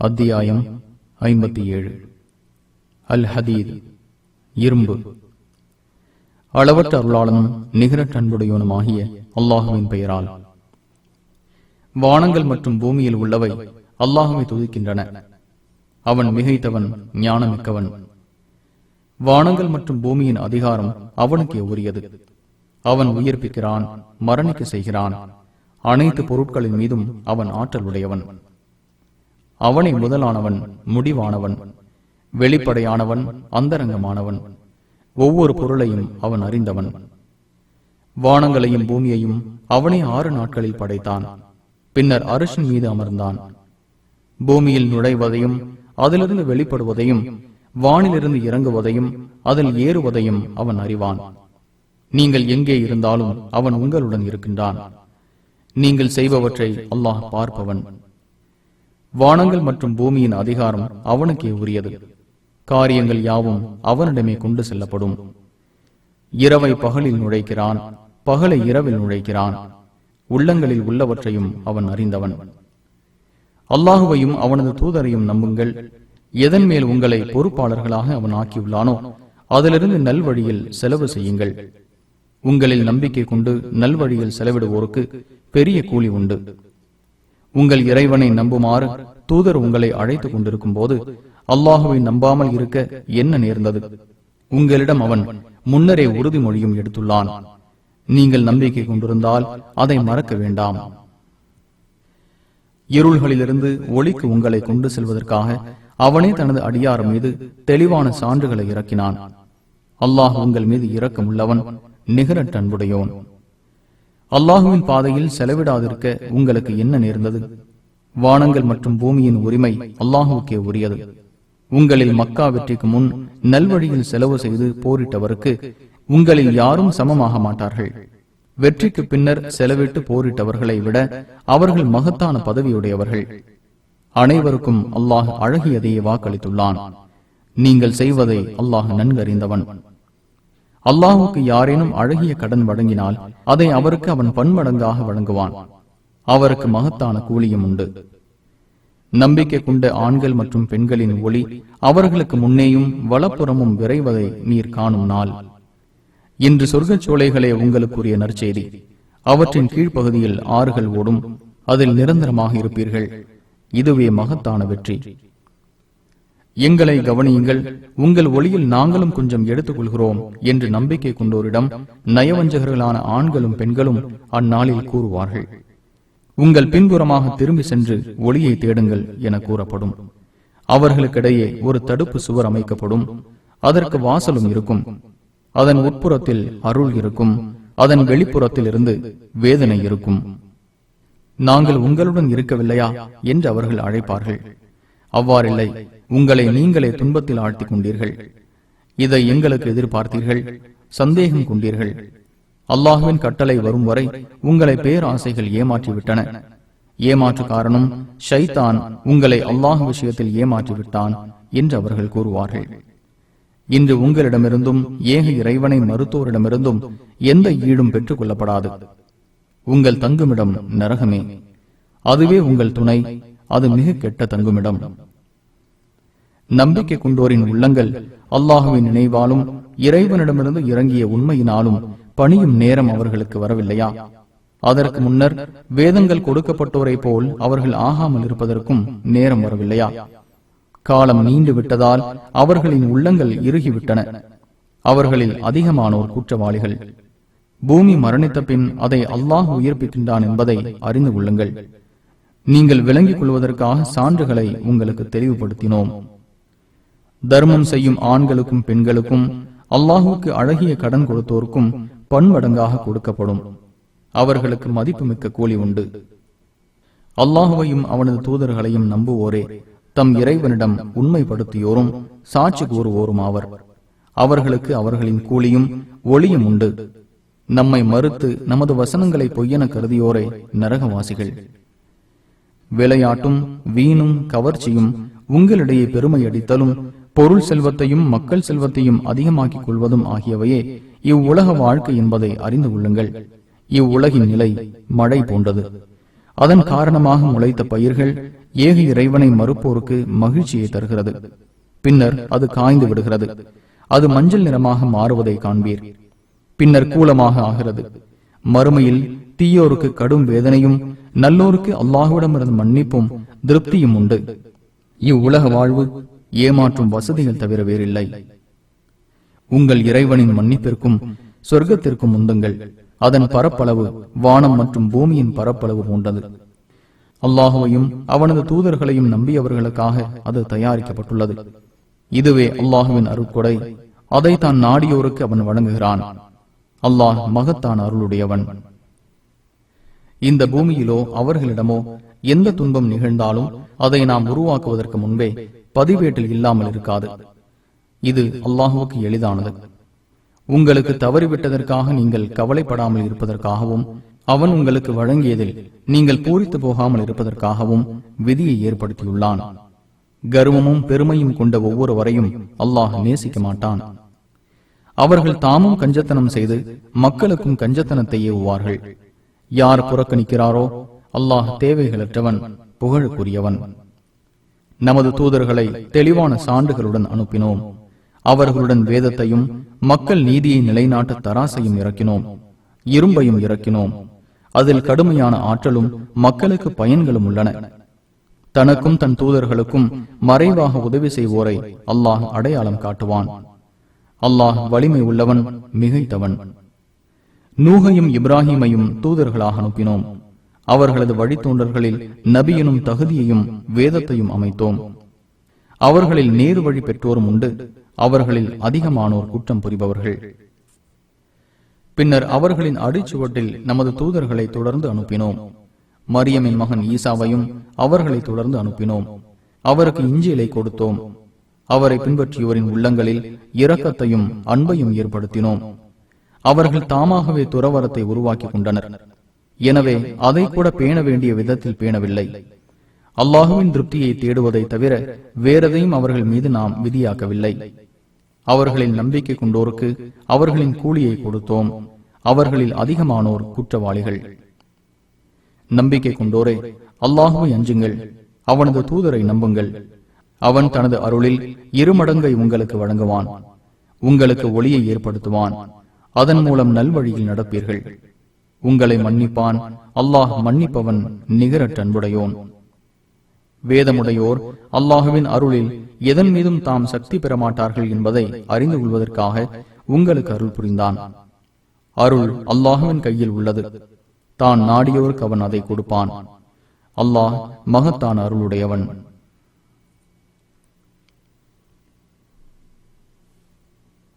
அத்தியாயம் ஐம்பத்தி ஏழு அல் ஹதீத் இரும்பு. அளவற்ற அருளாளனும் நிகரற்ற அன்புடையவனுமாகிய அல்லாஹுவின் பெயரால். வானங்கள் மற்றும் பூமியில் உள்ளவை அல்லாஹுவை துதிக்கின்றன. அவன் மிகைத்தவன் ஞானமிக்கவன். வானங்கள் மற்றும் பூமியின் அதிகாரம் அவனுக்கே உரியது. அவன் உயிர்ப்பிக்கிறான் மரணிக்க செய்கிறான். அனைத்து பொருட்களின் மீதும் அவன் ஆற்றல் உடையவன். அவனை முதலானவன் முடிவானவன் வெளிப்படையானவன் அந்தரங்கமானவன். ஒவ்வொரு பொருளையும் அவன் அறிந்தவன். வானங்களையும் பூமியையும் அவனே ஆறு நாட்களில் படைத்தான். பின்னர் அரசின் மீது அமர்ந்தான். பூமியில் நுழைவதையும் அதிலிருந்து வெளிப்படுவதையும் வானிலிருந்து இறங்குவதையும் அதில் ஏறுவதையும் அவன் அறிவான். நீங்கள் எங்கே இருந்தாலும் அவன் உங்களுடன் இருக்கின்றான். நீங்கள் செய்பவற்றை அல்லாஹ் பார்ப்பவன். வானங்கள் மற்றும் பூமியின் அதிகாரம் அவனுக்கே உரியது. காரியங்கள் யாவும் அவனிடமே கொண்டு செல்லப்படும். இரவை பகலில் நுழைக்கிறான் பகலை இரவில் நுழைக்கிறான். உள்ளங்களில் உள்ளவற்றையும் அவன் அறிந்தவன். அல்லாஹுவையும் அவனது தூதரையும் நம்புங்கள். எதன் மேல் உங்களை பொறுப்பாளர்களாக அவன் ஆக்கியுள்ளானோ அதிலிருந்து நல்வழியில் செலவு செய்யுங்கள். உங்களில் நம்பிக்கை கொண்டு நல்வழியில் செலவிடுவோருக்கு பெரிய கூலி உண்டு. உங்கள் இறைவனை நம்புமாறு தூதர் உங்களை அழைத்துக் கொண்டிருக்கும் போது அல்லாஹுவை நம்பாமல் இருக்க என்ன நேர்ந்தது? உங்களிடம் அவன் முன்னரே உறுதிமொழியும் எடுத்துள்ளான். நீங்கள் நம்பிக்கை கொண்டிருந்தால் அதை மறக்க வேண்டாம். இருள்களிலிருந்து ஒளிக்கு உங்களை கொண்டு செல்வதற்காக அவனே தனது அடியார் மீது தெளிவான சான்றுகளை இறக்கினான். அல்லாஹ் உங்கள் மீது இரக்கம் உள்ளவன் நிகரற்ற அல்லாஹுவின் பாதையில் செலவிடாதிருக்க உங்களுக்கு என்ன நேர்ந்தது? வானங்கள் மற்றும் பூமியின் உரிமை அல்லாஹுக்கே உரியது. உங்களில் மக்கா வெற்றிக்கு முன் நல்வழியில் செலவு செய்து போரிட்டவருக்கு உங்களில் யாரும் சமமாக மாட்டார்கள். வெற்றிக்கு பின்னர் செலவிட்டு போரிட்டவர்களை விட அவர்கள் மகத்தான பதவியுடையவர்கள். அனைவருக்கும் அல்லாஹ் அழகியதையே வாக்களித்துள்ளான் நீங்கள் செய்வதை அல்லாஹ் நன்கறிந்தவன். அல்லாஹுக்கு யாரேனும் அழகிய கடன் வழங்கினால் அதை அவருக்கு அவன் பன்மடங்காக வழங்குவான். அவருக்கு மகத்தான கூலியும் உண்டு. நம்பிக்கை கொண்ட ஆண்கள் மற்றும் பெண்களின் ஒளி அவர்களுக்கு முன்னேயும் வலப்புறமும் விரைவதை நீர் காணும் நாள். இன்று சொர்க்கச் சோலைகளே உங்களுக்குரிய நற்செய்தி. அவற்றின் கீழ்ப்பகுதியில் ஆறுகள் ஓடும். அதில் நிரந்தரமாக இருப்பீர்கள். இதுவே மகத்தான வெற்றி. எங்களை கவனியுங்கள் உங்கள் ஒளியில் நாங்களும் கொஞ்சம் எடுத்துக் கொள்கிறோம் என்று நம்பிக்கை கொண்டோரிடம் நயவஞ்சகர்களான ஆண்களும் பெண்களும் அந்நாளில் கூறுவார்கள். உங்கள் பின்புறமாக திரும்பி சென்று ஒளியை தேடுங்கள் என கூறப்படும். அவர்களுக்கிடையே ஒரு தடுப்பு சுவர் அமைக்கப்படும். அதற்கு வாசலும் இருக்கும். அதன் உட்புறத்தில் அருள் இருக்கும். அதன் வெளிப்புறத்தில் இருந்து வேதனை இருக்கும். நாங்கள் உங்களுடன் இருக்கவில்லையா? என்று அவர்கள் அழைப்பார்கள். அவ்வாறில்லை. உங்களை நீங்களே துன்பத்தில் ஆழ்த்திக் கொண்டீர்கள் இதை எங்களுக்கு எதிர்பார்த்தீர்கள். சந்தேகம் கொண்டீர்கள். அல்லாஹுவின் கட்டளை வரும் வரை உங்களை பேராசைகள் ஏமாற்றிவிட்டன. ஏமாற்று காரணம் ஷைத்தான் உங்களை அல்லாஹ் விஷயத்தில் ஏமாற்றிவிட்டான் என்று அவர்கள் கூறுவார்கள். இன்று உங்களிடமிருந்தும் ஏக இறைவனை மருத்துவரிடமிருந்தும் எந்த ஈடும் பெற்றுக் கொள்ளப்படாது உங்கள் தங்குமிடம் நரகமே. அதுவே உங்கள் துணை. அது மிக கெட்ட தங்குமிடம். நம்பிக்கை கொண்டோரின் உள்ளங்கள் அல்லாஹுவின் நினைவாலும் இறைவனிடமிருந்து இறங்கிய உண்மையினாலும் பணியும் நேரம் அவர்களுக்கு வரவில்லையா? அதற்கு முன்னர் வேதங்கள் கொடுக்கப்பட்டோரை போல் அவர்கள் ஆகாமல் இருப்பதற்கும் நேரம் வரவில்லையா? காலம் நீண்டு விட்டதால் அவர்களின் உள்ளங்கள் இறுகிவிட்டன. அவர்களில் அதிகமானோர் குற்றவாளிகள். பூமி மரணித்த பின் அதை அல்லாஹ் உயிர்ப்பிக்கின்றான் என்பதை அறிந்து கொள்ளுங்கள். நீங்கள் விளங்கிக் கொள்வதற்காக சான்றுகளை உங்களுக்கு தெளிவுபடுத்தினோம். தர்மம் செய்யும் ஆண்களுக்கும் பெண்களுக்கும் அல்லாஹுக்கு அழகிய கடன் கொடுத்தோருக்கும் பன்மடங்காக கொடுக்கப்படும். அவர்களுக்கு மதிப்புமிக்க கூலி உண்டு. அல்லாஹுவையும் அவனது தூதர்களையும் நம்புவோரே தம் இறைவனிடம் உண்மைப்படுத்தியோரும் சாட்சி கூறுவோரும் ஆவர். அவர்களுக்கு அவர்களின் கூலியும் ஒளியும் உண்டு. நம்மை மறுத்து நமது வசனங்களை பொய்யென கருதியோரே நரகவாசிகள். விளையாட்டும் வீணும் கவர்ச்சியும் உங்களிடையே பெருமை அடித்தலும் பொருள் செல்வத்தையும் மக்கள் செல்வத்தையும் அதிகமாக்கிக் கொள்வதும் ஆகியவையே இவ்வுலக வாழ்க்கை என்பதை அறிந்து கொள்ளுங்கள். இவ்வுலகின் நிலை மழை போன்றது. அதன் காரணமாக முளைத்த பயிர்கள் ஏக இறைவனை மறுப்போருக்கு மகிழ்ச்சியை தருகிறது. பின்னர் அது காய்ந்து விடுகிறது. அது மஞ்சள் நிறமாக மாறுவதை காண்பீர். பின்னர் கூலமாக ஆகிறது. மறுமையில் தீயோருக்கு கடும் வேதனையும் நல்லோருக்கு அல்லாஹுவிடமிருந்து மன்னிப்பும் திருப்தியும் உண்டு. இவ்வுலக வாழ்வு ஏமாற்றும் வசதிகள் தவிர வேறில்லை. உங்கள் இறைவனின் மன்னிப்பிற்கும் சொர்க்கத்திற்கும் உந்துங்கள். அதன் பரப்பளவு வானம் மற்றும் பூமியின் பரப்பளவு போன்றது. அல்லாஹுவையும் அவனது தூதர்களையும் நம்பியவர்களுக்காக அது தயாரிக்கப்பட்டுள்ளது. இதுவே அல்லாஹுவின் அருட்கொடை. அதை தான் நாடியோருக்கு அவன் வழங்குகிறான். அல்லாஹ் மகத்தான் அருளுடையவன். இந்த பூமியிலோ அவர்களிடமோ எந்த துன்பம் நிகழ்ந்தாலும் அதை நாம் உருவாக்குவதற்கு முன்பே பதிவேட்டில் இல்லாமல் இருக்காது. இது அல்லாஹுவுக்கு எளிதானது. உங்களுக்கு தவறிவிட்டதற்காக நீங்கள் கவலைப்படாமல் இருப்பதற்காகவும் அவன் உங்களுக்கு வழங்கியதில் நீங்கள் பூரித்து போகாமல் இருப்பதற்காகவும் விதியை ஏற்படுத்தியுள்ளான். கர்வமும் பெருமையும் கொண்ட ஒவ்வொருவரையும் அல்லாஹ் நேசிக்க மாட்டான். அவர்கள் தாமும் கஞ்சத்தனம் செய்து மக்களுக்கும் கஞ்சத்தனத்தை ஏவுவார்கள். யார் புறக்கணிக்கிறாரோ அல்லாஹ் தேவைகளற்றவன் புகழுக்குரியவன். நமது தூதர்களை தெளிவான சான்றுகளுடன் அனுப்பினோம். அவர்களுடன் வேதத்தையும் மக்கள் நீதியை நிலைநாட்ட தராசையும் இறக்கினோம். இரும்பையும் இறக்கினோம். அதில் கடுமையான ஆற்றலும் மக்களுக்கு பயன்களும் உள்ளன. தனக்கும் தன் தூதர்களுக்கும் மறைவாக உதவி செய்வோரை அல்லாஹ் அடையாளம் காட்டுவான். அல்லாஹ் வலிமை உள்ளவன் மிகைத்தவன். நூகையும் இப்ராஹிமையும் தூதர்களாக அனுப்பினோம். அவர்களது வழித்தோன்றர்களில் நபியனும் தகுதியையும் வேதத்தையும் அமைத்தோம். அவர்களில் நேரு வழி பெற்றோரும் உண்டு. அவர்களில் அதிகமானோர் குற்றம் புரிபவர்கள். பின்னர் அவர்களின் அடிச்சுவட்டில் நமது தூதர்களை தொடர்ந்து அனுப்பினோம். மரியமின் மகன் ஈசாவையும் அவர்களை தொடர்ந்து அனுப்பினோம். அவருக்கு இஞ்சியலை கொடுத்தோம். அவரை பின்பற்றியோரின் உள்ளங்களில் இரக்கத்தையும் அன்பையும் ஏற்படுத்தினோம். அவர்கள் தாமாகவே துறவரத்தை உருவாக்கி கொண்டனர் எனவே அதை கூட பேண வேண்டிய விதத்தில் பேணவில்லை. அல்லாஹுவின் திருப்தியை தேடுவதை தவிர வேறதையும் அவர்கள் மீது நாம் விதியாக்கவில்லை. அவர்களின் நம்பிக்கை கொண்டோருக்கு அவர்களின் கூலியை கொடுத்தோம். அவர்களில் அதிகமானோர் குற்றவாளிகள். நம்பிக்கை கொண்டோரே அல்லாஹுவை அஞ்சுங்கள். அவனது தூதரை நம்புங்கள். அவன் தனது அருளில் இருமடங்கை உங்களுக்கு வழங்குவான். உங்களுக்கு ஒளியை ஏற்படுத்துவான். அதன் மூலம் நல்வழியில் நடப்பீர்கள். உங்களை மன்னிப்பான். அல்லாஹ் மன்னிப்பவன் நிகரற்ற அன்புடையோன். வேதமுடையோர் அல்லாஹுவின் அருளில் எதன் மீதும் தாம் சக்தி பெறமாட்டார்கள் என்பதை அறிந்து கொள்வதற்காக உங்களுக்கு அருள் புரிந்தான். அருள் அல்லாஹுவின் கையில் உள்ளது. தான் நாடியோருக்கு அவன் அதை கொடுப்பான். அல்லாஹ் மகத்தான் அருளுடையவன்.